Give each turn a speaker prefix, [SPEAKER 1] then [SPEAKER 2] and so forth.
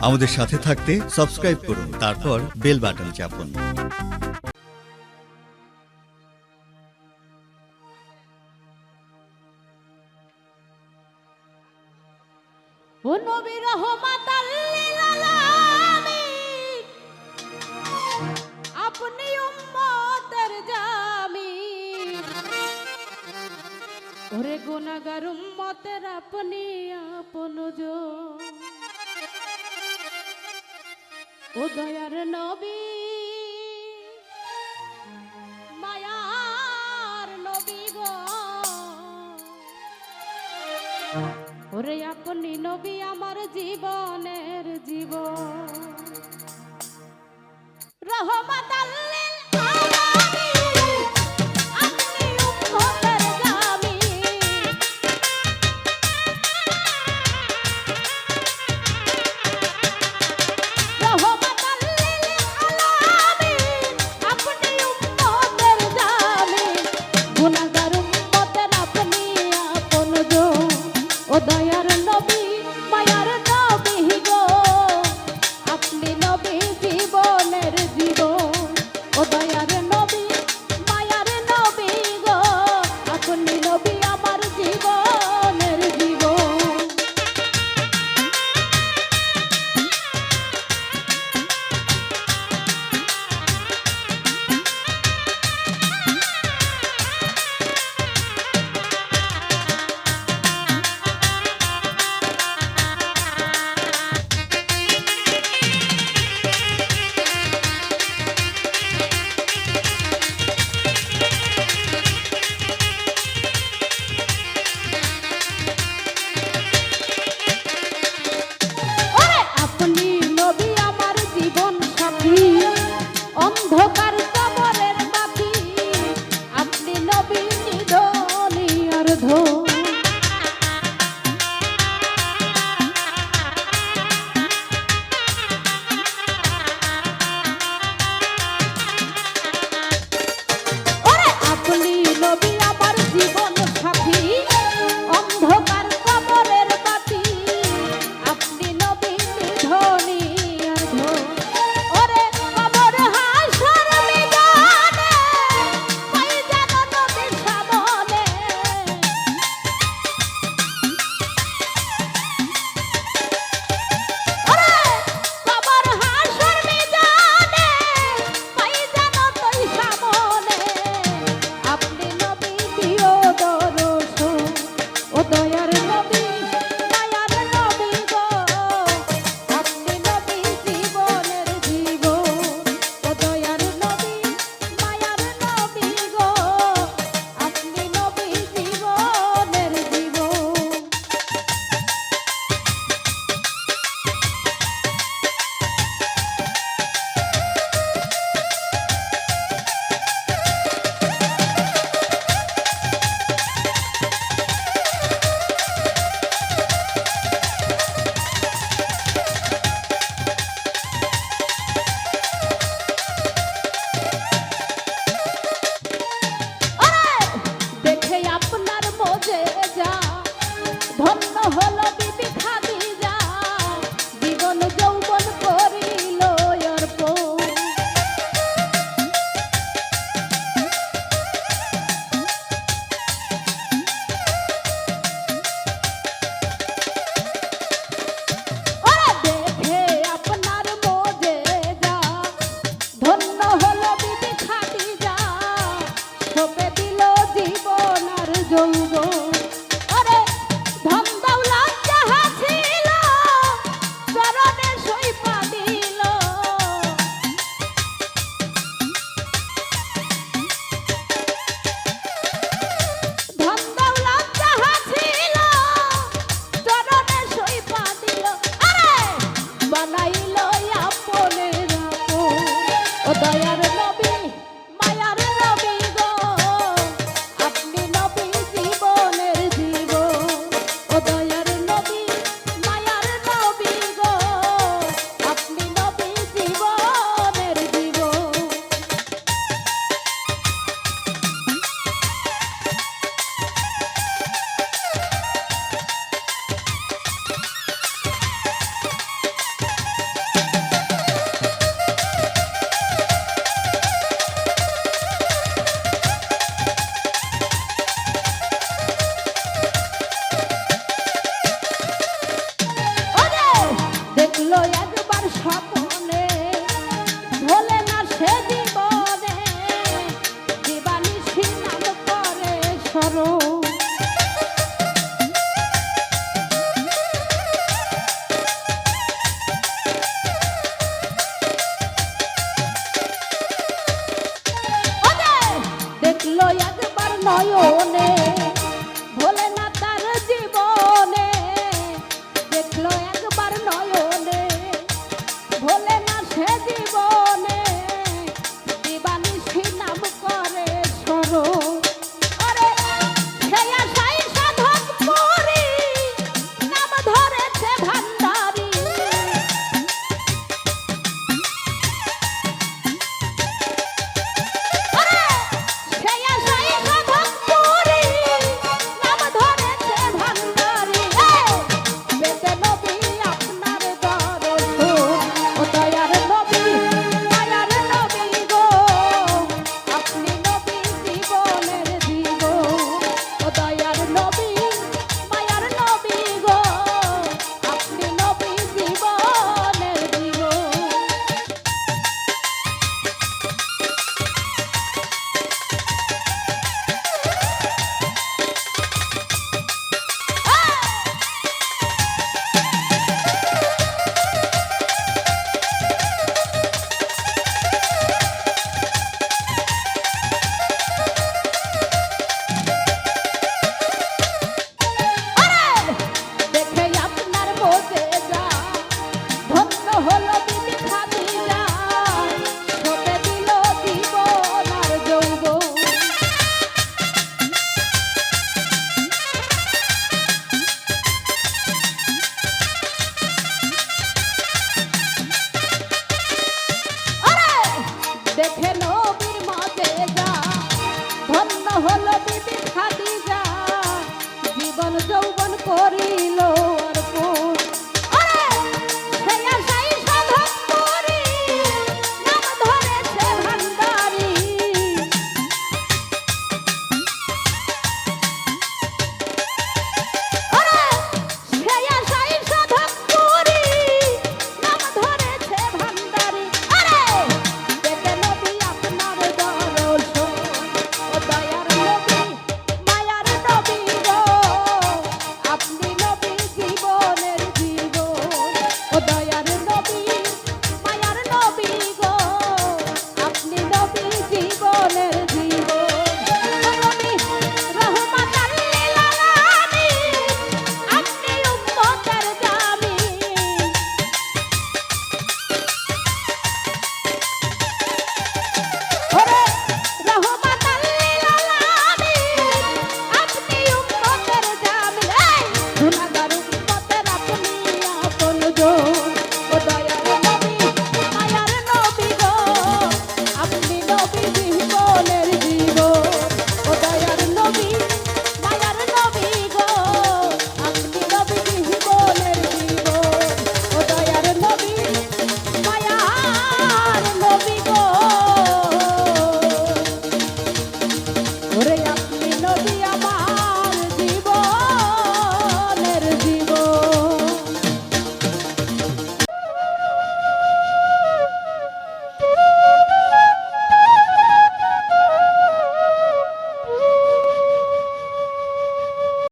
[SPEAKER 1] আমাদের সাথে থাকতে সাবস্ক্রাইব করুন, তারপর বেল বাটন চাপুন।
[SPEAKER 2] ও নবী আপনি ওরে গুনাহগার উম্মতের আপনি আপন জো উদয়ার নবী মায়ার নবী গো। ওরে আপনি নবী আমার জীবনের জীবন। রহমত ধন্য হলো दया করিল